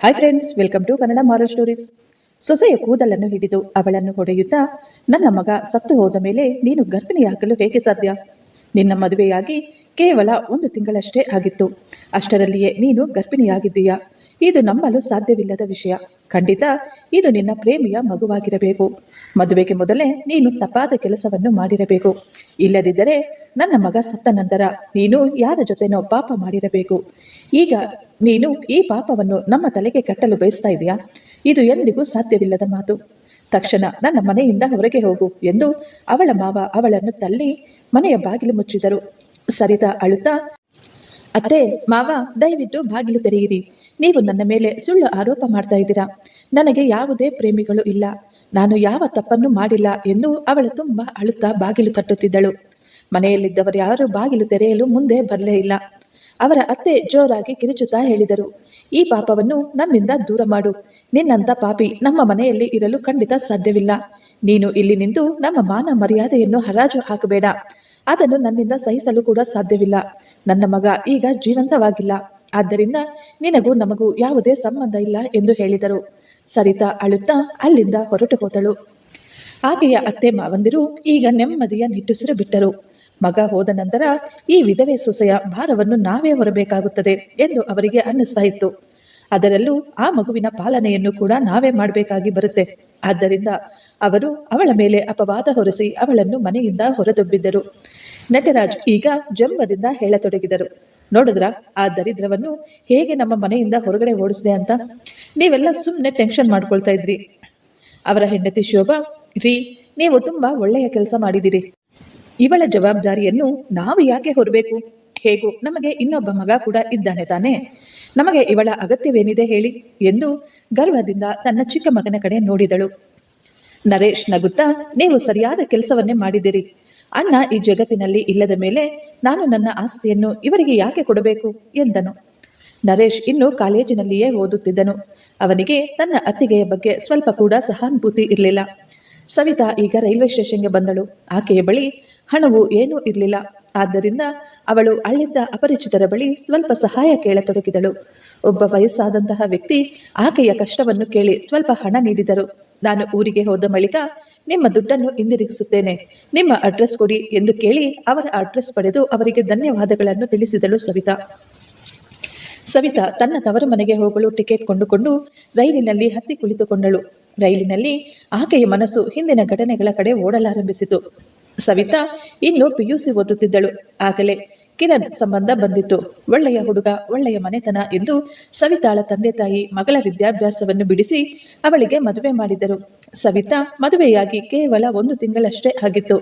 Hi friends welcome to Kannada moral stories ಸೊಸೆಯ ಕೂದಲನ್ನು ಹಿಡಿದು ಅವಳನ್ನು ಹೊಡೆಯುತ್ತಾ ನನ್ನ ಮಗ ಸತ್ತು ಹೋದ ಮೇಲೆ ನೀನು ಗರ್ಭಿಣಿಯಾಗಲು ಹೇಗೆ ಸಾಧ್ಯ? ನಿನ್ನ ಮದುವೆಯಾಗಿ ಕೇವಲ ಒಂದು ತಿಂಗಳಷ್ಟೇ ಆಗಿತ್ತು. ಅಷ್ಟರಲ್ಲಿಯೇ ನೀನು ಗರ್ಭಿಣಿಯಾಗಿದ್ದೀಯಾ? ಇದು ನಂಬಲು ಸಾಧ್ಯವಿಲ್ಲದ ವಿಷಯ. ಖಂಡಿತ ಇದು ನಿನ್ನ ಪ್ರೇಮಿಯ ಮಗುವಾಗಿರಬೇಕು. ಮದುವೆಗೆ ಮೊದಲೇ ನೀನು ತಪ್ಪಾದ ಕೆಲಸವನ್ನು ಮಾಡಿರಬೇಕು. ಇಲ್ಲದಿದ್ದರೆ ನನ್ನ ಮಗ ಸತ್ತ ನಂತರ ನೀನು ಯಾರ ಜೊತೆನೋ ಪಾಪ ಮಾಡಿರಬೇಕು. ಈಗ ನೀನು ಈ ಪಾಪವನ್ನು ನಮ್ಮ ತಲೆಗೆ ಕಟ್ಟಲು ಬಯಸ್ತಾ ಇದೆಯಾ? ಇದು ಎಂದಿಗೂ ಸಾಧ್ಯವಿಲ್ಲದ ಮಾತು. ತಕ್ಷಣ ನನ್ನ ಮನೆಯಿಂದ ಹೊರಗೆ ಹೋಗು ಎಂದು ಅವಳ ಮಾವ ಅವಳನ್ನು ತಳ್ಳಿ ಮನೆಯ ಬಾಗಿಲು ಮುಚ್ಚಿದರು. ಸರಿತಾ ಅಳುತ್ತಾ, ಅತ್ತೆ, ಮಾವ, ದಯವಿಟ್ಟು ಬಾಗಿಲು ತೆರೆಯಿರಿ. ನೀವು ನನ್ನ ಮೇಲೆ ಸುಳ್ಳು ಆರೋಪ ಮಾಡ್ತಾ ಇದ್ದೀರಾ? ನನಗೆ ಯಾವುದೇ ಪ್ರೇಮಿಗಳು ಇಲ್ಲ. ನಾನು ಯಾವ ತಪ್ಪನ್ನು ಮಾಡಿಲ್ಲ ಎಂದು ಅವಳು ತುಂಬ ಅಳುತ್ತಾ ಬಾಗಿಲು ತಟ್ಟುತ್ತಿದ್ದಳು. ಮನೆಯಲ್ಲಿದ್ದವರು ಯಾರು ಬಾಗಿಲು ತೆರೆಯಲು ಮುಂದೆ ಬರಲೇ ಇಲ್ಲ. ಅವರ ಅತ್ತೆ ಜೋರಾಗಿ ಕಿರಿಚುತ್ತಾ ಹೇಳಿದರು, ಈ ಪಾಪವನ್ನು ನಮ್ಮಿಂದ ದೂರ ಮಾಡು. ನಿನ್ನಂತ ಪಾಪಿ ನಮ್ಮ ಮನೆಯಲ್ಲಿ ಇರಲು ಖಂಡಿತ ಸಾಧ್ಯವಿಲ್ಲ. ನೀನು ಇಲ್ಲಿ ನಿಂತು ನಮ್ಮ ಮಾನ ಮರ್ಯಾದೆಯನ್ನು ಹರಾಜು ಹಾಕಬೇಡ. ಅದನ್ನು ನನ್ನಿಂದ ಸಹಿಸಲು ಕೂಡ ಸಾಧ್ಯವಿಲ್ಲ. ನನ್ನ ಮಗ ಈಗ ಜೀವಂತವಾಗಿಲ್ಲ. ಆದ್ದರಿಂದ ನಿನಗೂ ನಮಗೂ ಯಾವುದೇ ಸಂಬಂಧ ಇಲ್ಲ ಎಂದು ಹೇಳಿದರು. ಸರಿತಾ ಅಳುತ್ತಾ ಅಲ್ಲಿಂದ ಹೊರಟು ಹೋದಳು. ಆಕೆಯ ಅತ್ತೆ ಮಾವಂದಿರು ಈಗ ನೆಮ್ಮದಿಯ ನಿಟ್ಟುಸಿರು ಬಿಟ್ಟರು. ಮಗ ಹೋದ ನಂತರ ಈ ವಿಧವೆ ಸೊಸೆಯ ಭಾರವನ್ನು ನಾವೇ ಹೊರಬೇಕಾಗುತ್ತದೆ ಎಂದು ಅವರಿಗೆ ಅನ್ನಿಸ್ತಾ ಇತ್ತು. ಅದರಲ್ಲೂ ಆ ಮಗುವಿನ ಪಾಲನೆಯನ್ನು ಕೂಡ ನಾವೇ ಮಾಡಬೇಕಾಗಿ ಬರುತ್ತೆ. ಆದ್ದರಿಂದ ಅವರು ಅವಳ ಮೇಲೆ ಅಪವಾದ ಹೊರಿಸಿ ಅವಳನ್ನು ಮನೆಯಿಂದ ಹೊರದೊಬ್ಬಿದ್ದರು. ನಟರಾಜ್ ಈಗ ಜಂಬದಿಂದ ಹೇಳತೊಡಗಿದರು. ನೋಡಿದ್ರ? ಆ ದರಿದ್ರವನ್ನು ಹೇಗೆ ನಮ್ಮ ಮನೆಯಿಂದ ಹೊರಗಡೆ ಓಡಿಸಿದೆ ಅಂತ? ನೀವೆಲ್ಲ ಸುಮ್ಮನೆ ಟೆನ್ಷನ್ ಮಾಡ್ಕೊಳ್ತಾ ಇದ್ರಿ. ಅವರ ಹೆಂಡತಿ ಶೋಭಾ, ರೀ, ನೀವು ತುಂಬಾ ಒಳ್ಳೆಯ ಕೆಲಸ ಮಾಡಿದಿರಿ ಇವಳ ಜವಾಬ್ದಾರಿಯನ್ನು ನಾವು ಯಾಕೆ ಹೊರಬೇಕು? ಹೇಗೂ ನಮಗೆ ಇನ್ನೊಬ್ಬ ಮಗ ಕೂಡ ಇದ್ದಾನೆ ತಾನೇ. ನಮಗೆ ಇವಳ ಅಗತ್ಯವೇನಿದೆ ಹೇಳಿ ಎಂದು ಗರ್ವದಿಂದ ತನ್ನ ಚಿಕ್ಕ ಮಗನ ಕಡೆ ನೋಡಿದಳು. ನರೇಶ್ ನಗುತ್ತಾ, ನೀವು ಸರಿಯಾದ ಕೆಲಸವನ್ನೇ ಮಾಡಿದಿರಿ ಅಣ್ಣ ಈ ಜಗತ್ತಿನಲ್ಲಿ ಇಲ್ಲದ ಮೇಲೆ ನಾನು ನನ್ನ ಆಸ್ತಿಯನ್ನು ಇವರಿಗೆ ಯಾಕೆ ಕೊಡಬೇಕು ಎಂದನು. ನರೇಶ್ ಇನ್ನು ಕಾಲೇಜಿನಲ್ಲಿಯೇ ಓದುತ್ತಿದ್ದನು. ಅವನಿಗೆ ತನ್ನ ಅತ್ತಿಗೆಯ ಬಗ್ಗೆ ಸ್ವಲ್ಪ ಕೂಡ ಸಹಾನುಭೂತಿ ಇರಲಿಲ್ಲ. ಸವಿತಾ ಈಗ ರೈಲ್ವೆ ಸ್ಟೇಷನ್ಗೆ ಬಂದಳು. ಆಕೆಯ ಬಳಿ ಹಣವು ಏನೂ ಇರಲಿಲ್ಲ. ಆದ್ದರಿಂದ ಅವಳು ಅಳ್ಳಿದ್ದ ಅಪರಿಚಿತರ ಬಳಿ ಸ್ವಲ್ಪ ಸಹಾಯ ಕೇಳತೊಡಗಿದಳು. ಒಬ್ಬ ವಯಸ್ಸಾದಂತಹ ವ್ಯಕ್ತಿ ಆಕೆಯ ಕಷ್ಟವನ್ನು ಕೇಳಿ ಸ್ವಲ್ಪ ಹಣ ನೀಡಿದರು. ನಾನು ಊರಿಗೆ ಹೋದ ಬಳಿಕ ನಿಮ್ಮ ದುಡ್ಡನ್ನು ಹಿಂದಿರುಗಿಸುತ್ತೇನೆ. ನಿಮ್ಮ ಅಡ್ರೆಸ್ ಕೊಡಿ ಎಂದು ಕೇಳಿ ಅವರ ಅಡ್ರೆಸ್ ಪಡೆದು ಅವರಿಗೆ ಧನ್ಯವಾದಗಳನ್ನು ತಿಳಿಸಿದಳು ಸವಿತಾ. ಸವಿತಾ ತನ್ನ ತವರ ಮನೆಗೆ ಹೋಗಲು ಟಿಕೆಟ್ ಕೊಂಡುಕೊಂಡು ರೈಲಿನಲ್ಲಿ ಹತ್ತಿ ಕುಳಿತುಕೊಂಡಳು. ರೈಲಿನಲ್ಲಿ ಆಕೆಯ ಮನಸ್ಸು ಹಿಂದಿನ ಘಟನೆಗಳ ಕಡೆ ಓಡಲಾರಂಭಿಸಿತು. ಸವಿತಾ ಇನ್ನು ಪಿಯುಸಿ ಓದುತ್ತಿದ್ದಳು. ಆಗಲೇ ಕಿರಣ್ ಸಂಬಂಧ ಬಂದಿತ್ತು. ಒಳ್ಳೆಯ ಹುಡುಗ, ಒಳ್ಳೆಯ ಮನೆತನ ಎಂದು ಸವಿತಾಳ ತಂದೆ ತಾಯಿ ಮಗಳ ವಿದ್ಯಾಭ್ಯಾಸವನ್ನು ಬಿಡಿಸಿ ಅವಳಿಗೆ ಮದುವೆ ಮಾಡಿದರು. ಸವಿತಾ ಮದುವೆಯಾಗಿ ಕೇವಲ ಒಂದು ತಿಂಗಳಷ್ಟೇ ಆಗಿತ್ತು.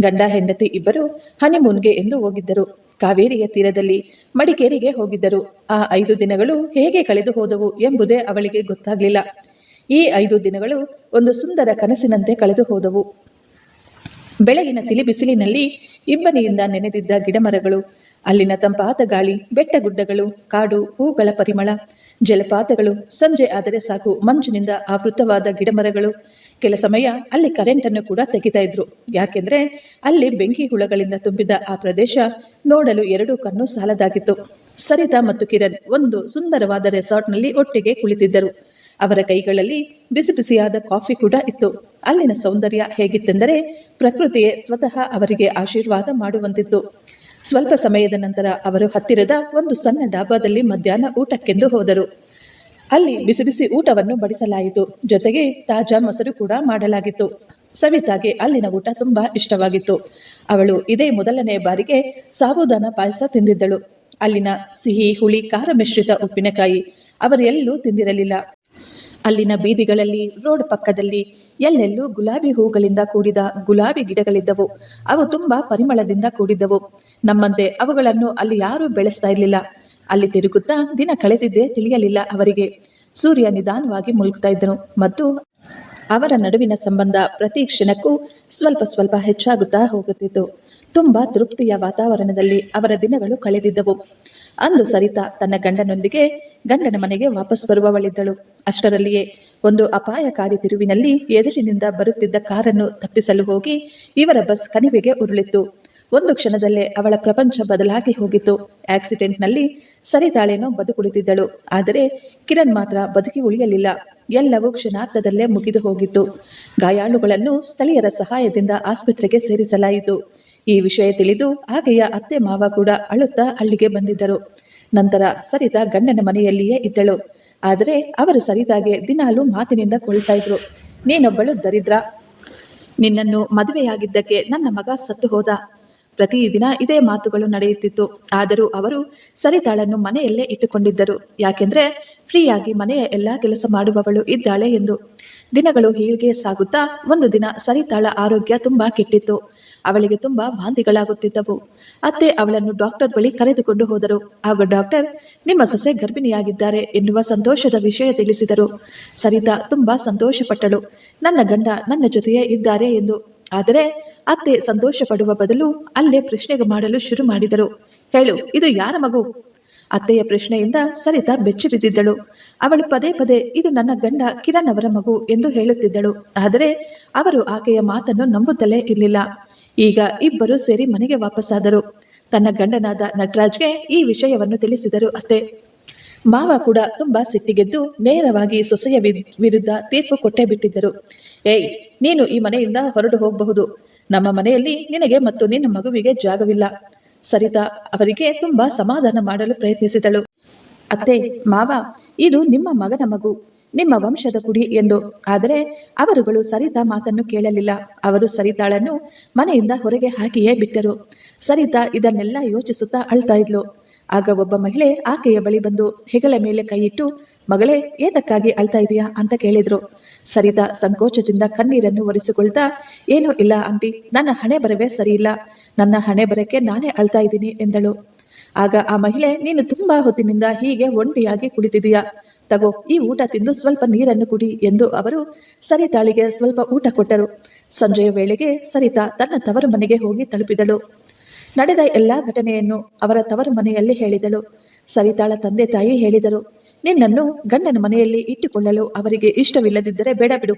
ಗಂಡ, ಹೆಂಡತಿ ಇಬ್ಬರು ಹನಿಮೂನ್ಗೆ ಎಂದು ಹೋಗಿದ್ದರು. ಕಾವೇರಿಯ ತೀರದಲ್ಲಿ ಮಡಿಕೇರಿಗೆ ಹೋಗಿದ್ದರು. ಆ ಐದು ದಿನಗಳು ಹೇಗೆ ಕಳೆದು ಹೋದವು ಎಂಬುದೇ ಅವಳಿಗೆ ಗೊತ್ತಾಗಲಿಲ್ಲ. ಈ ಐದು ದಿನಗಳು ಒಂದು ಸುಂದರ ಕನಸಿನಂತೆ ಕಳೆದು ಹೋದವು. ಬೆಳಗಿನ ತಿಳಿ ಬಿಸಿಲಿನಲ್ಲಿ ಇಬ್ಬನಿಯಿಂದ ನೆನೆದಿದ್ದ ಗಿಡಮರಗಳು, ಅಲ್ಲಿನ ತಂಪಾದ ಗಾಳಿ ಬೆಟ್ಟ ಗುಡ್ಡಗಳು ಕಾಡು, ಹೂಗಳ ಪರಿಮಳ, ಜಲಪಾತಗಳು, ಸಂಜೆ ಆದರೆ ಸಾಕು ಮಂಜಿನಿಂದ ಆವೃತವಾದ ಗಿಡಮರಗಳು. ಕೆಲ ಸಮಯ ಅಲ್ಲಿ ಕರೆಂಟನ್ನು ಕೂಡ ತೆಗಿತಾ ಇದ್ರು. ಯಾಕೆಂದ್ರೆ ಅಲ್ಲಿ ಬೆಂಕಿ ಹುಳಗಳಿಂದ ತುಂಬಿದ ಆ ಪ್ರದೇಶ ನೋಡಲು ಎರಡೂ ಕಣ್ಣು ಸಾಲದಾಗಿತ್ತು. ಸರಿತಾ ಮತ್ತು ಕಿರಣ್ ಒಂದು ಸುಂದರವಾದ ರೆಸಾರ್ಟ್ನಲ್ಲಿ ಒಟ್ಟಿಗೆ ಕುಳಿತಿದ್ದರು. ಅವರ ಕೈಗಳಲ್ಲಿ ಬಿಸಿ ಬಿಸಿಯಾದ ಕಾಫಿ ಕೂಡ ಇತ್ತು. ಅಲ್ಲಿನ ಸೌಂದರ್ಯ ಹೇಗಿತ್ತೆಂದರೆ ಪ್ರಕೃತಿಯೇ ಸ್ವತಃ ಅವರಿಗೆ ಆಶೀರ್ವಾದ ಮಾಡುವಂತಿತ್ತು. ಸ್ವಲ್ಪ ಸಮಯದ ನಂತರ ಅವರು ಹತ್ತಿರದ ಒಂದು ಸಣ್ಣ ಡಾಬಾದಲ್ಲಿ ಮಧ್ಯಾಹ್ನ ಊಟಕ್ಕೆಂದು ಹೋದರು. ಅಲ್ಲಿ ಬಿಸಿ ಬಿಸಿ ಊಟವನ್ನು ಬಡಿಸಲಾಯಿತು. ಜೊತೆಗೆ ತಾಜಾ ಮೊಸರು ಕೂಡ ಮಾಡಲಾಗಿತ್ತು. ಸವಿತಾಗೆ ಅಲ್ಲಿನ ಊಟ ತುಂಬಾ ಇಷ್ಟವಾಗಿತ್ತು. ಅವಳು ಇದೇ ಮೊದಲನೇ ಬಾರಿಗೆ ಸಾಬುದಾನ ಪಾಯಸ ತಿಂದಿದ್ದಳು. ಅಲ್ಲಿನ ಸಿಹಿ, ಹುಳಿ, ಖಾರ ಮಿಶ್ರಿತ ಉಪ್ಪಿನಕಾಯಿ ಅವರೆಲ್ಲೂ ತಿಂದಿರಲಿಲ್ಲ. ಅಲ್ಲಿನ ಬೀದಿಗಳಲ್ಲಿ, ರೋಡ್ ಪಕ್ಕದಲ್ಲಿ ಎಲ್ಲೆಲ್ಲೂ ಗುಲಾಬಿ ಹೂಗಳಿಂದ ಕೂಡಿದ ಗುಲಾಬಿ ಗಿಡಗಳಿದ್ದವು. ಅವು ತುಂಬಾ ಪರಿಮಳದಿಂದ ಕೂಡಿದ್ದವು. ನಮ್ಮಂತೆ ಅವುಗಳನ್ನು ಅಲ್ಲಿ ಯಾರೂ ಬೆಳೆಸ್ತಾ ಇರಲಿಲ್ಲ. ಅಲ್ಲಿ ತಿರುಗುತ್ತಾ ದಿನ ಕಳೆದಿದ್ದೇ ತಿಳಿಯಲಿಲ್ಲ ಅವರಿಗೆ. ಸೂರ್ಯ ನಿಧಾನವಾಗಿ ಮುಳುಗ್ತಾ ಇದ್ದನು ಮತ್ತು ಅವರ ನಡುವಿನ ಸಂಬಂಧ ಪ್ರತಿ ಕ್ಷಣಕ್ಕೂ ಸ್ವಲ್ಪ ಸ್ವಲ್ಪ ಹೆಚ್ಚಾಗುತ್ತಾ ಹೋಗುತ್ತಿತ್ತು. ತುಂಬಾ ತೃಪ್ತಿಯ ವಾತಾವರಣದಲ್ಲಿ ಅವರ ದಿನಗಳು ಕಳೆದಿದ್ದವು. ಅಂದು ಸರಿತಾ ತನ್ನ ಗಂಡನೊಂದಿಗೆ ಗಂಡನ ಮನೆಗೆ ವಾಪಸ್ ಬರುವವಳಿದ್ದಳು. ಅಷ್ಟರಲ್ಲಿಯೇ ಒಂದು ಅಪಾಯಕಾರಿ ತಿರುವಿನಲ್ಲಿ ಎದುರಿನಿಂದ ಬರುತ್ತಿದ್ದ ಕಾರನ್ನು ತಪ್ಪಿಸಲು ಹೋಗಿ ಇವರ ಬಸ್ ಕಣಿವೆಗೆ ಉರುಳಿತ್ತು. ಒಂದು ಕ್ಷಣದಲ್ಲೇ ಅವಳ ಪ್ರಪಂಚ ಬದಲಾಗಿ ಹೋಗಿತ್ತು. ಆಕ್ಸಿಡೆಂಟ್ನಲ್ಲಿ ಸರಿತಾಳೇನೋ ಬದುಕುಳಿದಿದ್ದಳು ಆದರೆ ಕಿರಣ್ ಮಾತ್ರ ಬದುಕಿ ಉಳಿಯಲಿಲ್ಲ. ಎಲ್ಲವೂ ಕ್ಷಣಾರ್ಧದಲ್ಲೇ ಮುಗಿದು ಹೋಗಿತ್ತು. ಗಾಯಾಳುಗಳನ್ನು ಸ್ಥಳೀಯರ ಸಹಾಯದಿಂದ ಆಸ್ಪತ್ರೆಗೆ ಸೇರಿಸಲಾಯಿತು. ಈ ವಿಷಯ ತಿಳಿದು ಆಕೆಯ ಅತ್ತೆ ಮಾವ ಕೂಡ ಅಳುತ್ತಾ ಅಲ್ಲಿಗೆ ಬಂದಿದ್ದರು. ನಂತರ ಸರಿತಾ ಗಂಡನ ಮನೆಯಲ್ಲಿಯೇ ಇದ್ದಳು. ಆದರೆ ಅವರು ಸರಿತಾಗೆ ದಿನಾಲು ಮಾತಿನಿಂದ ಕೊಳ್ತಾ ಇದ್ರು. ನೀನೊಬ್ಬಳು ದರಿದ್ರ. ನಿನ್ನನ್ನು ಮದುವೆಯಾಗಿದ್ದಕ್ಕೆ ನನ್ನ ಮಗ ಸತ್ತು ಹೋದ. ಪ್ರತಿದಿನ ಇದೇ ಮಾತುಗಳು ನಡೆಯುತ್ತಿತ್ತು. ಆದರೂ ಅವರು ಸರಿತಾಳನ್ನು ಮನೆಯಲ್ಲೇ ಇಟ್ಟುಕೊಂಡಿದ್ದರು. ಯಾಕೆಂದ್ರೆ ಫ್ರೀಯಾಗಿ ಮನೆಯ ಎಲ್ಲ ಕೆಲಸ ಮಾಡುವವಳು ಇದ್ದಾಳೆ ಎಂದು. ದಿನಗಳು ಹೀಗೆ ಸಾಗುತ್ತಾ ಒಂದು ದಿನ ಸರಿತಾಳ ಆರೋಗ್ಯ ತುಂಬಾ ಕೆಟ್ಟಿತ್ತು. ಅವಳಿಗೆ ತುಂಬಾ ವಾಂತಿಗಳಾಗುತ್ತಿದ್ದವು ಅತ್ತೆ ಅವಳನ್ನು ಡಾಕ್ಟರ್ ಬಳಿ ಕರೆದುಕೊಂಡು ಹೋದರು. ಆಗ ಡಾಕ್ಟರ್, ನಿಮ್ಮ ಸೊಸೆ ಗರ್ಭಿಣಿಯಾಗಿದ್ದಾರೆ ಎನ್ನುವ ಸಂತೋಷದ ವಿಷಯ ತಿಳಿಸಿದರು. ಸರಿತಾ ತುಂಬಾ ಸಂತೋಷಪಟ್ಟಳು. ನನ್ನ ಗಂಡ ನನ್ನ ಜೊತೆಯೇ ಇದ್ದಾರೆ ಎಂದು. ಆದರೆ ಅತ್ತೆ ಸಂತೋಷ ಪಡುವ ಬದಲು ಅಲ್ಲೇ ಪ್ರಶ್ನೆಗೆ ಮಾಡಲು ಶುರು ಮಾಡಿದರು. ಹೇಳು, ಇದು ಯಾರ ಮಗು? ಅತ್ತೆಯ ಪ್ರಶ್ನೆಯಿಂದ ಸರಿತಾ ಬೆಚ್ಚಿ ಬಿದ್ದಿದ್ದಳು. ಅವಳು ಪದೇ ಪದೇ, ಇದು ನನ್ನ ಗಂಡ ಕಿರಣ್ ಅವರ ಮಗು ಎಂದು ಹೇಳುತ್ತಿದ್ದಳು. ಆದರೆ ಅವರು ಆಕೆಯ ಮಾತನ್ನು ನಂಬುತ್ತಲೇ ಇರಲಿಲ್ಲ. ಈಗ ಇಬ್ಬರು ಸೇರಿ ಮನೆಗೆ ವಾಪಸ್ಸಾದರು. ತನ್ನ ಗಂಡನಾದ ನಟರಾಜ್ಗೆ ಈ ವಿಷಯವನ್ನು ತಿಳಿಸಿದರು ಅತ್ತೆ. ಮಾವ ಕೂಡ ತುಂಬಾ ಸಿಟ್ಟಿಗೆದ್ದು ನೇರವಾಗಿ ಸೊಸೆಯ ವಿರುದ್ಧ ತೀರ್ಪು ಕೊಟ್ಟೇ ಬಿಟ್ಟಿದ್ದರು. ಏಯ್, ನೀನು ಈ ಮನೆಯಿಂದ ಹೊರಡು ಹೋಗಬಹುದು. ನಮ್ಮ ಮನೆಯಲ್ಲಿ ನಿನಗೆ ಮತ್ತು ನಿನ್ನ ಮಗುವಿಗೆ ಜಾಗವಿಲ್ಲ. ಸರಿತಾ ಅವರಿಗೆ ತುಂಬಾ ಸಮಾಧಾನ ಮಾಡಲು ಪ್ರಯತ್ನಿಸಿದಳು. ಅತ್ತೆ, ಮಾವ, ಇದು ನಿಮ್ಮ ಮಗನ ಮಗು, ನಿಮ್ಮ ವಂಶದ ಕುಡಿ ಎಂದು. ಆದರೆ ಅವರುಗಳು ಸರಿತಾ ಮಾತನ್ನು ಕೇಳಲಿಲ್ಲ. ಅವರು ಸರಿತಾಳನ್ನು ಮನೆಯಿಂದ ಹೊರಗೆ ಹಾಕಿಯೇ ಬಿಟ್ಟರು. ಸರಿತಾ ಇದನ್ನೆಲ್ಲ ಯೋಚಿಸುತ್ತಾ ಅಳ್ತಾ ಇದ್ಲು. ಆಗ ಒಬ್ಬ ಮಹಿಳೆ ಆಕೆಯ ಬಳಿ ಬಂದು ಹೆಗಲ ಮೇಲೆ ಕೈಯಿಟ್ಟು ಮಗಳೇ ಏತಕ್ಕಾಗಿ ಅಳ್ತಾ ಇದೆಯಾ ಅಂತ ಕೇಳಿದ್ರು. ಸರಿತಾ ಸಂಕೋಚದಿಂದ ಕಣ್ಣೀರನ್ನು ಒರೆಸಿಕೊಳ್ತಾ, ಏನೂ ಇಲ್ಲ ಆಂಟಿ, ನನ್ನ ಹಣೆ ಬರವೇ ಸರಿಯಿಲ್ಲ. ನನ್ನ ಹಣೆ ಬರಕ್ಕೆ ನಾನೇ ಅಳ್ತಾ ಇದ್ದೀನಿ, ಎಂದಳು. ಆಗ ಆ ಮಹಿಳೆ, ನೀನು ತುಂಬಾ ಹೊತ್ತಿನಿಂದ ಹೀಗೆ ಒಂಟಿಯಾಗಿ ಕುಳಿತಿದೀಯಾ ತಗೋ, ಈ ಊಟ ತಿಂದು ಸ್ವಲ್ಪ ನೀರನ್ನು ಕುಡಿ, ಎಂದು ಅವರು ಸರಿತಾಳಿಗೆ ಸ್ವಲ್ಪ ಊಟ ಕೊಟ್ಟರು. ಸಂಜೆಯ ವೇಳೆಗೆ ಸರಿತಾ ತನ್ನ ತವರು ಮನೆಗೆ ಹೋಗಿ ತಲುಪಿದಳು. ನಡೆದ ಎಲ್ಲಾ ಘಟನೆಯನ್ನು ಅವರ ತವರು ಮನೆಯಲ್ಲಿ ಹೇಳಿದಳು. ಸರಿತಾಳ ತಂದೆ ತಾಯಿ ಹೇಳಿದರು. ನಿನ್ನನ್ನು ಗಂಡನ ಮನೆಯಲ್ಲಿ ಇಟ್ಟುಕೊಳ್ಳಲು ಅವರಿಗೆ ಇಷ್ಟವಿಲ್ಲದಿದ್ದರೆ ಬೇಡ ಬಿಡು.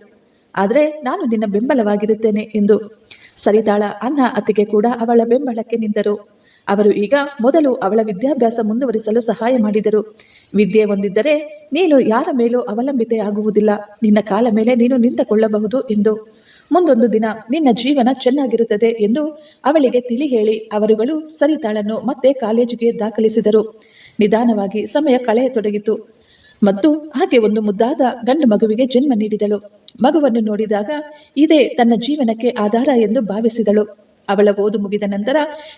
ಆದರೆ ನಾನು ನಿನ್ನ ಬೆಂಬಲವಾಗಿರುತ್ತೇನೆ ಎಂದು. ಸರಿತಾಳ ಅನ್ನ ಅತ್ತಿಗೆ ಕೂಡ ಅವಳ ಬೆಂಬಲಕ್ಕೆ ನಿಂತರು. ಅವರು ಈಗ ಮೊದಲು ಅವಳ ವಿದ್ಯಾಭ್ಯಾಸ ಮುಂದುವರಿಸಲು ಸಹಾಯ ಮಾಡಿದರು. ವಿದ್ಯೆ ಹೊಂದಿದ್ದರೆ ನೀನು ಯಾರ ಮೇಲೂ ಅವಲಂಬಿತೆ ಆಗುವುದಿಲ್ಲ. ನಿನ್ನ ಕಾಲ ಮೇಲೆ ನೀನು ನಿಂತುಕೊಳ್ಳಬಹುದು ಎಂದು. ಮುಂದೊಂದು ದಿನ ನಿನ್ನ ಜೀವನ ಚೆನ್ನಾಗಿರುತ್ತದೆ ಎಂದು ಅವಳಿಗೆ ತಿಳಿ ಹೇಳಿ ಅವರುಗಳು ಸರಿತಾಳನ್ನು ಮತ್ತೆ ಕಾಲೇಜಿಗೆ ದಾಖಲಿಸಿದರು. ನಿಧಾನವಾಗಿ ಸಮಯ ಕಳೆಯತೊಡಗಿತು. ಮತ್ತು ಆಕೆ ಒಂದು ಮುದ್ದಾದ ಗಂಡು ಮಗುವಿಗೆ ಜನ್ಮ ನೀಡಿದಳು. ಮಗುವನ್ನು ನೋಡಿದಾಗ ಇದೇ ತನ್ನ ಜೀವನಕ್ಕೆ ಆಧಾರ ಎಂದು ಭಾವಿಸಿದಳು. ಅವಳ ಓದು ಮುಗಿದ ನಂತರ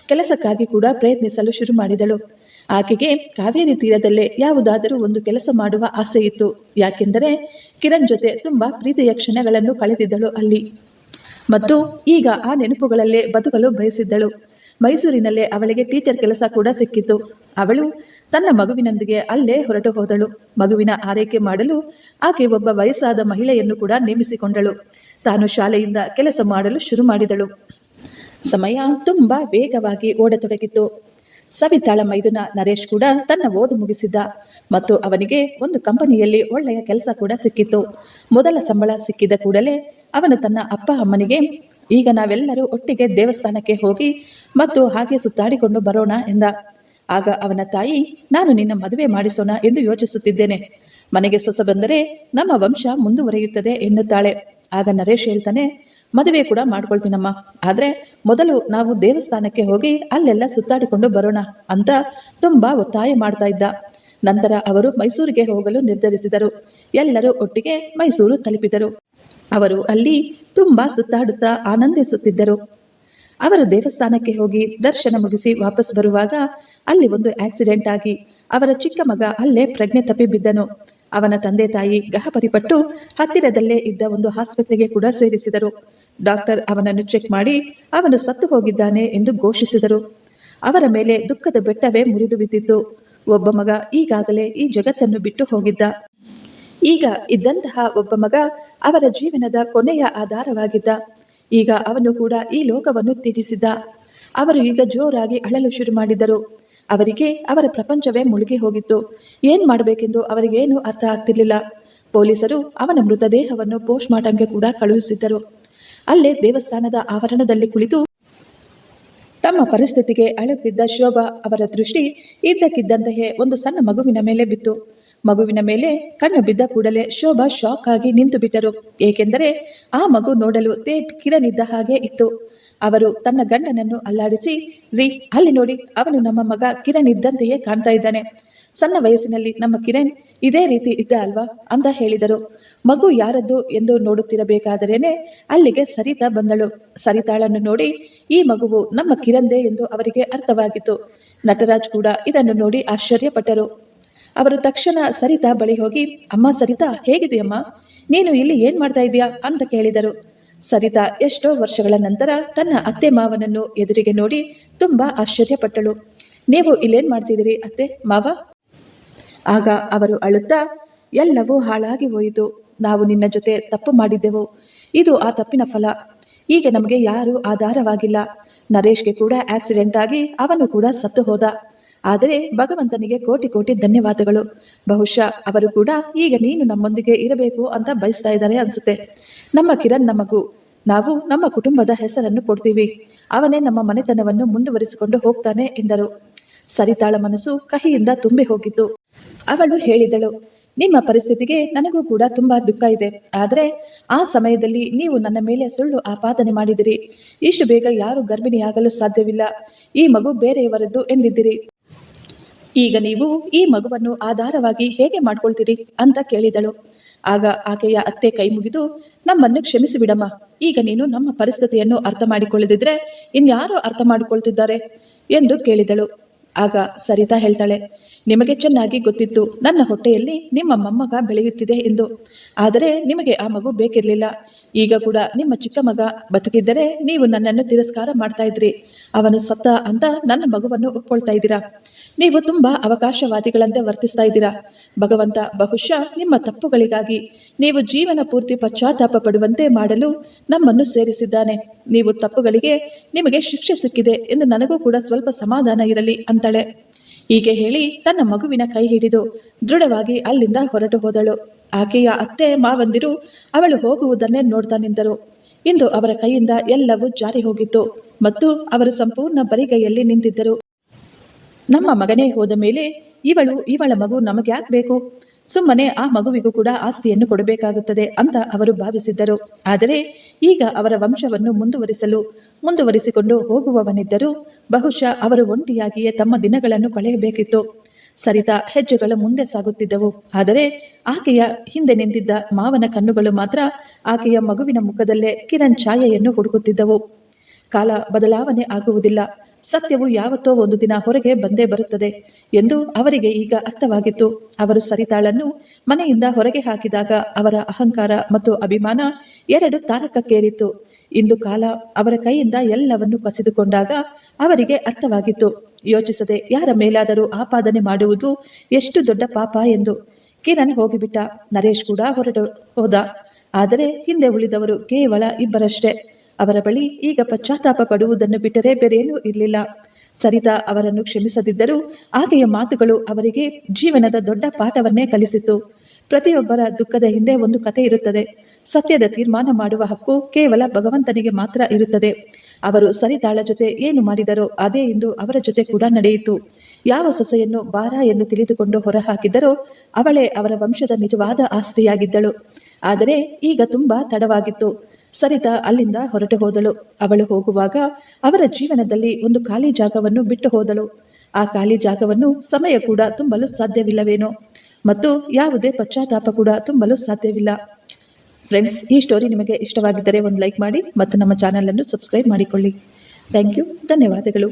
ಕೆಲಸಕ್ಕಾಗಿ ಕೂಡ ಪ್ರಯತ್ನಿಸಲು ಶುರು ಮಾಡಿದಳು. ಆಕೆಗೆ ಕಾವೇರಿ ತೀರದಲ್ಲೇ ಯಾವುದಾದರೂ ಒಂದು ಕೆಲಸ ಮಾಡುವ ಆಸೆ ಇತ್ತು. ಯಾಕೆಂದರೆ ಕಿರಣ್ ಜೊತೆ ತುಂಬಾ ಪ್ರೀತಿಯ ಕ್ಷಣಗಳನ್ನು ಕಳೆದಿದ್ದಳು ಅಲ್ಲಿ. ಮತ್ತು ಈಗ ಆ ನೆನಪುಗಳಲ್ಲೇ ಬದುಕಲು ಬಯಸಿದ್ದಳು. ಮೈಸೂರಿನಲ್ಲೇ ಅವಳಿಗೆ ಟೀಚರ್ ಕೆಲಸ ಕೂಡ ಸಿಕ್ಕಿತು. ಅವಳು ತನ್ನ ಮಗುವಿನೊಂದಿಗೆ ಅಲ್ಲೇ ಹೊರಟು ಹೋದಳು. ಮಗುವಿನ ಆರೈಕೆ ಮಾಡಲು ಆಕೆ ಒಬ್ಬ ವಯಸ್ಸಾದ ಮಹಿಳೆಯನ್ನು ಕೂಡ ನೇಮಿಸಿಕೊಂಡಳು. ತಾನು ಶಾಲೆಯಿಂದ ಕೆಲಸ ಮಾಡಲು ಶುರು ಮಾಡಿದಳು. ಸಮಯ ತುಂಬಾ ವೇಗವಾಗಿ ಓಡತೊಡಗಿತ್ತು. ಸವಿತಾಳ ಮೈದುನ ನರೇಶ್ ಕೂಡ ತನ್ನ ಓದು ಮುಗಿಸಿದ್ದ ಮತ್ತು ಅವನಿಗೆ ಒಂದು ಕಂಪನಿಯಲ್ಲಿ ಒಳ್ಳೆಯ ಕೆಲಸ ಕೂಡ ಸಿಕ್ಕಿತ್ತು ಮೊದಲ ಸಂಬಳ ಸಿಕ್ಕಿದ ಕೂಡಲೇ ಅವನು ತನ್ನ ಅಪ್ಪ ಅಮ್ಮನಿಗೆ, ಈಗ ನಾವೆಲ್ಲರೂ ಒಟ್ಟಿಗೆ ದೇವಸ್ಥಾನಕ್ಕೆ ಹೋಗಿ ಮತ್ತು ಹಾಗೆ ಸುತ್ತಾಡಿಕೊಂಡು ಬರೋಣ ಎಂದ. ಆಗ ಅವನ ತಾಯಿ, ನಾನು ನಿನ್ನ ಮದುವೆ ಮಾಡಿಸೋಣ ಎಂದು ಯೋಚಿಸುತ್ತಿದ್ದೇನೆ. ಮನೆಗೆ ಸೊಸ ಬಂದರೆ ನಮ್ಮ ವಂಶ ಮುಂದುವರಿಯುತ್ತದೆ ಎನ್ನುತ್ತಾಳೆ. ಆಗ ನರೇಶ್ ಹೇಳ್ತಾನೆ ಮದುವೆ ಕೂಡ ಮಾಡ್ಕೊಳ್ತೀನಮ್ಮ. ಆದ್ರೆ ಮೊದಲು ನಾವು ದೇವಸ್ಥಾನಕ್ಕೆ ಹೋಗಿ ಅಲ್ಲೆಲ್ಲ ಸುತ್ತಾಡಿಕೊಂಡು ಬರೋಣ ಅಂತ ತುಂಬಾ ಒತ್ತಾಯ ಮಾಡ್ತಾ ಇದ್ದ. ನಂತರ ಅವರು ಮೈಸೂರಿಗೆ ಹೋಗಲು ನಿರ್ಧರಿಸಿದರು. ಎಲ್ಲರೂ ಒಟ್ಟಿಗೆ ಮೈಸೂರು ತಲುಪಿದರು. ಅವರು ಅಲ್ಲಿ ತುಂಬಾ ಸುತ್ತಾಡುತ್ತಾ ಆನಂದಿಸುತ್ತಿದ್ದರು. ಅವರು ದೇವಸ್ಥಾನಕ್ಕೆ ಹೋಗಿ ದರ್ಶನ ಮುಗಿಸಿ ವಾಪಸ್ ಬರುವಾಗ ಅಲ್ಲಿ ಒಂದು ಆಕ್ಸಿಡೆಂಟ್ ಆಗಿ ಅವರ ಚಿಕ್ಕ ಮಗ ಅಲ್ಲೇ ಪ್ರಜ್ಞೆ ತಪ್ಪಿ ಬಿದ್ದನು. ಅವನ ತಂದೆ ತಾಯಿ ಗಹಪರಿಪಟ್ಟು ಹತ್ತಿರದಲ್ಲೇ ಇದ್ದ ಒಂದು ಆಸ್ಪತ್ರೆಗೆ ಕೂಡ ಸೇರಿಸಿದರು. ಡಾಕ್ಟರ್ ಅವನನ್ನು ಚೆಕ್ ಮಾಡಿ ಅವನು ಸತ್ತು ಹೋಗಿದ್ದಾನೆ ಎಂದು ಘೋಷಿಸಿದರು. ಅವರ ಮೇಲೆ ದುಃಖದ ಬೆಟ್ಟವೇ ಮುರಿದು ಬಿದ್ದಿತ್ತು. ಒಬ್ಬ ಮಗ ಈಗಾಗಲೇ ಈ ಜಗತ್ತನ್ನು ಬಿಟ್ಟು ಹೋಗಿದ್ದ. ಈಗ ಇದ್ದಂತಹ ಒಬ್ಬ ಮಗ ಅವರ ಜೀವನದ ಕೊನೆಯ ಆಧಾರವಾಗಿದ್ದ. ಈಗ ಅವನು ಕೂಡ ಈ ಲೋಕವನ್ನು ತ್ಯಜಿಸಿದ್ದ. ಅವರು ಈಗ ಜೋರಾಗಿ ಅಳಲು ಶುರು ಮಾಡಿದರು. ಅವರಿಗೆ ಅವರ ಪ್ರಪಂಚವೇ ಮುಳುಗಿ ಹೋಗಿತ್ತು. ಏನ್ ಮಾಡಬೇಕೆಂದು ಅವರಿಗೇನು ಅರ್ಥ ಆಗ್ತಿರ್ಲಿಲ್ಲ. ಪೊಲೀಸರು ಅವನ ಮೃತದೇಹವನ್ನು ಪೋಸ್ಟ್ ಮಾರ್ಟಂಗೆ ಕೂಡ ಕಳುಹಿಸಿದ್ದರು. ಅಲ್ಲೇ ದೇವಸ್ಥಾನದ ಆವರಣದಲ್ಲಿ ಕುಳಿತು ತಮ್ಮ ಪರಿಸ್ಥಿತಿಗೆ ಅಳುತ್ತಿದ್ದ ಶೋಭಾ ಅವರ ದೃಷ್ಟಿ ಇದ್ದಕ್ಕಿದ್ದಂತೆಯೇ ಒಂದು ಸಣ್ಣ ಮಗುವಿನ ಮೇಲೆ ಬಿತ್ತು. ಮಗುವಿನ ಮೇಲೆ ಕಣ್ಣು ಬಿದ್ದ ಕೂಡಲೇ ಶೋಭಾ ಶಾಕ್ ಆಗಿ ನಿಂತು ಬಿಟ್ಟರು. ಏಕೆಂದರೆ ಆ ಮಗು ನೋಡಲು ತೇಟ್ ಕಿರನಿದ್ದ ಹಾಗೆ ಇತ್ತು. ಅವರು ತನ್ನ ಗಂಡನನ್ನು ಅಲ್ಲಾಡಿಸಿ, ರೀ, ಅಲ್ಲಿ ನೋಡಿ, ಅವನು ನಮ್ಮ ಮಗ ಕಿರಣ್ ಇದ್ದಂತೆಯೇ ಕಾಣ್ತಾ ಇದ್ದಾನೆ. ಸಣ್ಣ ವಯಸ್ಸಿನಲ್ಲಿ ನಮ್ಮ ಕಿರಣ್ ಇದೇ ರೀತಿ ಇದ್ದ ಅಲ್ವಾ? ಅಂತ ಹೇಳಿದರು. ಮಗು ಯಾರದ್ದು ಎಂದು ನೋಡುತ್ತಿರಬೇಕಾದರೇನೆ ಅಲ್ಲಿಗೆ ಸರಿತಾ ಬಂದಳು. ಸರಿತಾಳನ್ನು ನೋಡಿ, ಈ ಮಗುವು ನಮ್ಮ ಕಿರಂದೇ ಎಂದು ಅವರಿಗೆ ಅರ್ಥವಾಗಿತ್ತು. ನಟರಾಜ್ ಕೂಡ ಇದನ್ನು ನೋಡಿ ಆಶ್ಚರ್ಯಪಟ್ಟರು. ಅವರು ತಕ್ಷಣ ಸರಿತಾ ಬಳಿ ಹೋಗಿ, ಅಮ್ಮ ಸರಿತಾ ಹೇಗಿದೆಯಮ್ಮ ನೀನು ಇಲ್ಲಿ ಏನ್ ಮಾಡ್ತಾ ಇದೀಯಾ ಅಂತ ಕೇಳಿದರು. ಸರಿತಾ ಎಷ್ಟೋ ವರ್ಷಗಳ ನಂತರ ತನ್ನ ಅತ್ತೆ ಮಾವನನ್ನು ಎದುರಿಗೆ ನೋಡಿ ತುಂಬಾ ಆಶ್ಚರ್ಯಪಟ್ಟಳು. ನೀವು ಇಲ್ಲೇನ್ ಮಾಡ್ತಿದ್ದೀರಿ ಅತ್ತೆ, ಮಾವ? ಆಗ ಅವರು ಅಳುತ್ತಾ, ಎಲ್ಲವೂ ಹಾಳಾಗಿ ಹೋಯಿತು. ನಾವು ನಿನ್ನ ಜೊತೆ ತಪ್ಪು ಮಾಡಿದ್ದೆವು. ಇದು ಆ ತಪ್ಪಿನ ಫಲ. ಈಗ ನಮಗೆ ಯಾರೂ ಆಧಾರವಾಗಿಲ್ಲ. ನರೇಶ್ಗೆ ಕೂಡ ಆಕ್ಸಿಡೆಂಟ್ ಆಗಿ ಅವನು ಕೂಡ ಸತ್ತು ಹೋದ. ಆದರೆ ಭಗವಂತನಿಗೆ ಕೋಟಿ ಕೋಟಿ ಧನ್ಯವಾದಗಳು. ಬಹುಶಃ ಅವರು ಕೂಡ ಈಗ ನೀನು ನಮ್ಮೊಂದಿಗೆ ಇರಬೇಕು ಅಂತ ಬಯಸ್ತಾ ಇದ್ದಾರೆ ಅನ್ಸುತ್ತೆ. ನಮ್ಮ ಕಿರಣ್ ನಮಗೂ ನಾವು ನಮ್ಮ ಕುಟುಂಬದ ಹೆಸರನ್ನು ಕೊಡ್ತೀವಿ. ಅವನೇ ನಮ್ಮ ಮನೆತನವನ್ನು ಮುಂದುವರಿಸಿಕೊಂಡು ಹೋಗ್ತಾನೆ ಎಂದರು. ಸರಿತಾಳ ಮನಸ್ಸು ಕಹಿಯಿಂದ ತುಂಬಿ ಹೋಗಿತ್ತು. ಅವಳು ಹೇಳಿದಳು, ನಿಮ್ಮ ಪರಿಸ್ಥಿತಿಗೆ ನನಗೂ ಕೂಡ ತುಂಬಾ ದುಃಖ ಇದೆ. ಆದರೆ ಆ ಸಮಯದಲ್ಲಿ ನೀವು ನನ್ನ ಮೇಲೆ ಸುಳ್ಳು ಆಪಾದನೆ ಮಾಡಿದಿರಿ. ಇಷ್ಟು ಬೇಗ ಯಾರು ಗರ್ಭಿಣಿಯಾಗಲು ಸಾಧ್ಯವಿಲ್ಲ. ಈ ಮಗು ಬೇರೆಯವರದ್ದು ಎಂದಿದ್ದಿರಿ? ಈಗ ನೀವು ಈ ಮಗುವನ್ನು ಆಧಾರವಾಗಿ ಹೇಗೆ ಮಾಡ್ಕೊಳ್ತೀರಿ ಅಂತ ಕೇಳಿದಳು. ಆಗ ಆಕೆಯ ಅತ್ತೆ ಕೈ ಮುಗಿದು, ನಮ್ಮನ್ನು ಕ್ಷಮಿಸಿ ಬಿಡಮ್ಮ ಈಗ ನೀನು ನಮ್ಮ ಪರಿಸ್ಥಿತಿಯನ್ನು ಅರ್ಥ ಮಾಡಿಕೊಳ್ಳದಿದ್ರೆ ಇನ್ಯಾರು ಅರ್ಥ ಮಾಡಿಕೊಳ್ತಿದ್ದಾರೆ ಎಂದು ಕೇಳಿದಳು. ಆಗ ಸರಿತಾ ಹೇಳ್ತಾಳೆ, ನಿಮಗೆ ಚೆನ್ನಾಗಿ ಗೊತ್ತಿತ್ತು. ನನ್ನ ಹೊಟ್ಟೆಯಲ್ಲಿ ನಿಮ್ಮ ಮೊಮ್ಮಗ ಬೆಳೆಯುತ್ತಿದೆ ಎಂದು. ಆದರೆ ನಿಮಗೆ ಆ ಮಗು ಬೇಕಿರಲಿಲ್ಲ. ಈಗ ಕೂಡ ನಿಮ್ಮ ಚಿಕ್ಕ ಮಗ ಬದುಕಿದ್ದರೆ ನೀವು ನನ್ನನ್ನು ತಿರಸ್ಕಾರ ಮಾಡ್ತಾ ಇದ್ರಿ. ಅವನು ಸ್ವತ ಅಂತ ನನ್ನ ಮಗುವನ್ನು ಒಪ್ಕೊಳ್ತಾ ಇದ್ದೀರಾ? ನೀವು ತುಂಬಾ ಅವಕಾಶವಾದಿಗಳಂತೆ ವರ್ತಿಸ್ತಾ ಇದ್ದೀರಾ? ಭಗವಂತ ಬಹುಶಃ ನಿಮ್ಮ ತಪ್ಪುಗಳಿಗಾಗಿ ನೀವು ಜೀವನ ಪೂರ್ತಿ ಪಶ್ಚಾತ್ತಾಪ ಪಡುವಂತೆ ಮಾಡಲು ನಮ್ಮನ್ನು ಸೇರಿಸಿದ್ದಾನೆ. ನೀವು ತಪ್ಪುಗಳಿಗೆ ನಿಮಗೆ ಶಿಕ್ಷೆ ಸಿಕ್ಕಿದೆ ಎಂದು ನನಗೂ ಕೂಡ ಸ್ವಲ್ಪ ಸಮಾಧಾನ ಇರಲಿ ಅಂತಾಳೆ. ಹೀಗೆ ಹೇಳಿ ತನ್ನ ಮಗುವಿನ ಕೈ ಹಿಡಿದು ದೃಢವಾಗಿ ಅಲ್ಲಿಂದ ಹೊರಟು ಹೋದಳು. ಆಕೆಯ ಅತ್ತೆ ಮಾವಂದಿರು ಅವಳು ಹೋಗುವುದನ್ನೇ ನೋಡ್ತಾ ನಿಂತರು ಇಂದು ಅವರ ಕೈಯಿಂದ ಎಲ್ಲವೂ ಜಾರಿ ಹೋಗಿತ್ತು ಮತ್ತು ಅವರು ಸಂಪೂರ್ಣ ಬರಿಗೈಯಲ್ಲಿ ನಿಂತಿದ್ದರು. ನಮ್ಮ ಮಗನೇ ಹೋದ ಮೇಲೆ ಇವಳು ಇವಳ ಮಗು ನಮಗೆ ಬೇಕು ಸುಮ್ಮನೆ ಆ ಮಗುವಿಗೂ ಕೂಡ ಆಸ್ತಿಯನ್ನು ಕೊಡಬೇಕಾಗುತ್ತದೆ ಅಂತ ಅವರು ಭಾವಿಸಿದ್ದರು. ಆದರೆ ಈಗ ಅವರ ವಂಶವನ್ನು ಮುಂದುವರಿಸಲು, ಮುಂದುವರಿಸಿಕೊಂಡು ಹೋಗುವವನಿದ್ದರೂ ಬಹುಶಃ ಅವರು ಒಂಟಿಯಾಗಿಯೇ ತಮ್ಮ ದಿನಗಳನ್ನು ಕಳೆಯಬೇಕಿತ್ತು. ಸರಿತಾ ಹೆಜ್ಜೆಗಳು ಮುಂದೆ ಸಾಗುತ್ತಿದ್ದವು. ಆದರೆ ಆಕೆಯ ಹಿಂದೆ ನಿಂತಿದ್ದ ಮಾವನ ಕಣ್ಣುಗಳು ಮಾತ್ರ ಆಕೆಯ ಮಗುವಿನ ಮುಖದಲ್ಲೇ ಕಿರಣ್ ಛಾಯೆಯನ್ನು ಹುಡುಕುತ್ತಿದ್ದವು. ಕಾಲ ಬದಲಾವಣೆ ಆಗುವುದಿಲ್ಲ. ಸತ್ಯವು ಯಾವತ್ತೋ ಒಂದು ದಿನ ಹೊರಗೆ ಬಂದೇ ಬರುತ್ತದೆ ಎಂದು ಅವರಿಗೆ ಈಗ ಅರ್ಥವಾಗಿತ್ತು. ಅವರು ಸರಿತಾಳನ್ನು ಮನೆಯಿಂದ ಹೊರಗೆ ಹಾಕಿದಾಗ ಅವರ ಅಹಂಕಾರ ಮತ್ತು ಅಭಿಮಾನ ಎರಡು ತಾರಕಕ್ಕೇರಿತ್ತು. ಇಂದು ಕಾಲ ಅವರ ಕೈಯಿಂದ ಎಲ್ಲವನ್ನು ಕಸಿದುಕೊಂಡಾಗ ಅವರಿಗೆ ಅರ್ಥವಾಗಿತ್ತು. ಯೋಚಿಸದೆ, ಯಾರ ಮೇಲಾದರೂ ಆಪಾದನೆ ಮಾಡುವುದು ಎಷ್ಟು ದೊಡ್ಡ ಪಾಪ ಎಂದು? ಕಿರಣ್ ಹೋಗಿಬಿಟ್ಟ. ನರೇಶ್ ಕೂಡ ಹೊರಟು ಹೋದ. ಆದರೆ ಹಿಂದೆ ಉಳಿದವರು ಕೇವಲ ಇಬ್ಬರಷ್ಟೇ. ಅವರ ಬಳಿ ಈಗ ಪಶ್ಚಾತ್ತಾಪ ಪಡುವುದನ್ನು ಬಿಟ್ಟರೆ ಬೇರೇನೂ ಇರಲಿಲ್ಲ. ಸರಿತಾ ಅವರನ್ನು ಕ್ಷಮಿಸದಿದ್ದರೂ ಆಕೆಯ ಮಾತುಗಳು ಅವರಿಗೆ ಜೀವನದ ದೊಡ್ಡ ಪಾಠವನ್ನೇ ಕಲಿಸಿತು ಪ್ರತಿಯೊಬ್ಬರ ದುಃಖದ ಹಿಂದೆ ಒಂದು ಕತೆ ಇರುತ್ತದೆ. ಸತ್ಯದ ತೀರ್ಮಾನ ಮಾಡುವ ಹಕ್ಕು ಕೇವಲ ಭಗವಂತನಿಗೆ ಮಾತ್ರ ಇರುತ್ತದೆ. ಅವರು ಸರಿತಾಳ ಜೊತೆ ಏನು ಮಾಡಿದರೋ ಅದೇ ಇಂದು ಅವರ ಜೊತೆ ಕೂಡ ನಡೆಯಿತು. ಯಾವ ಸೊಸೆಯನ್ನು ಬಾರ ಎಂದು ತಿಳಿದುಕೊಂಡು ಹೊರಹಾಕಿದ್ದರೋ ಅವಳೇ ಅವರ ವಂಶದ ನಿಜವಾದ ಆಸ್ತಿಯಾಗಿದ್ದಳು. ಆದರೆ ಈಗ ತುಂಬಾ ತಡವಾಗಿತ್ತು. ಸರಿತಾ ಅಲ್ಲಿಂದ ಹೊರಟು ಹೋದಳು. ಅವಳು ಹೋಗುವಾಗ ಅವರ ಜೀವನದಲ್ಲಿ ಒಂದು ಖಾಲಿ ಜಾಗವನ್ನು ಬಿಟ್ಟು ಹೋದಳು. ಆ ಖಾಲಿ ಜಾಗವನ್ನು ಸಮಯ ಕೂಡ ತುಂಬಲು ಸಾಧ್ಯವಿಲ್ಲವೇನೋ. ಮತ್ತು ಯಾವುದೇ ಪಶ್ಚಾತ್ತಾಪ ಕೂಡ ತುಂಬಲು ಸಾಧ್ಯವಿಲ್ಲ. ಫ್ರೆಂಡ್ಸ್ ಈ ಸ್ಟೋರಿ ನಿಮಗೆ ಇಷ್ಟವಾಗಿದ್ದರೆ ಒಂದು ಲೈಕ್ ಮಾಡಿ ಮತ್ತು ನಮ್ಮ ಚಾನಲನ್ನು ಸಬ್ಸ್ಕ್ರೈಬ್ ಮಾಡಿಕೊಳ್ಳಿ. ಥ್ಯಾಂಕ್ ಯು ಧನ್ಯವಾದಗಳು.